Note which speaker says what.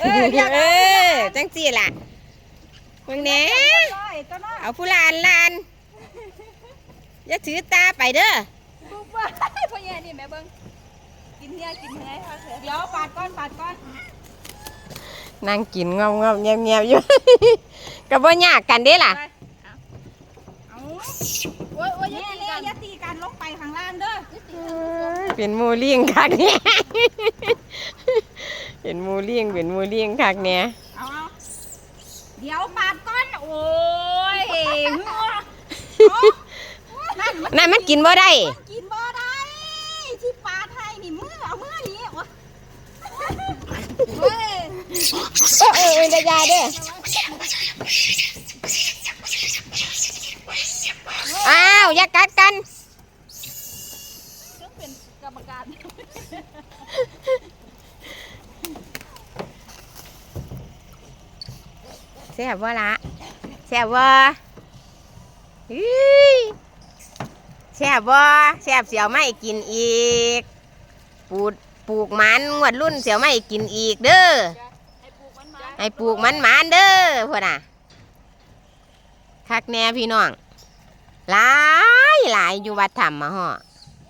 Speaker 1: เออเรียก
Speaker 2: เอ
Speaker 1: เอา
Speaker 2: อจังสี่ล่ะมึงแหน่
Speaker 1: ร้อยตัวน้อย
Speaker 2: เอาผู้ลานลานอย่าถือตาไปเด้อ
Speaker 1: ปุ๊บว่าพ่อแย่นี่แม่เบิ้งกินเฮียกินเฮียให้เขาเถอะเดี๋ยวปาดก้อนปาดก้อน
Speaker 2: นั่งกินงอมงอมๆเงียบเงียบๆอยู่ก็บ่ยากกันเด้ล่ะ
Speaker 1: ไปเอาโอ้ยโอ้ยอย่าตีกันอย่าตีกันลงไปข้างล่างเด้อ
Speaker 2: เป็นหมูเลี้ยงคักเนี่ย เป็นมูเลี้ยงเป็นมูเลี้ยงคักเนี่ย
Speaker 1: เอาเอาเดี๋ยวปาดก้อนโอ้ยหัวนั่นมัน
Speaker 2: นั่นมันกินบ่ได้
Speaker 1: กินบ่ได้ที่ปาดให้นี่มือเอามือนี้โอ้ยเฮ้ย
Speaker 2: เออเออเออได้ยเด้ออ้าวอย่ากัดกัน
Speaker 1: ต้องเป็นกรรมการ
Speaker 2: แซ่บบ่ละแซ่บบ่อื้ยแซ่บบ่แซ่บเสียวไม่กินอีกปลูกปลูกมันงวดรุ่นเสียวไม่กินอีกเด้อ
Speaker 1: ให้ปลูกมันมา
Speaker 2: ให้ปลูกมันหมานเด้อพ่อน่ะคักแน่พี่น้องหลายหลายอยู่วัดธรรมมาฮะ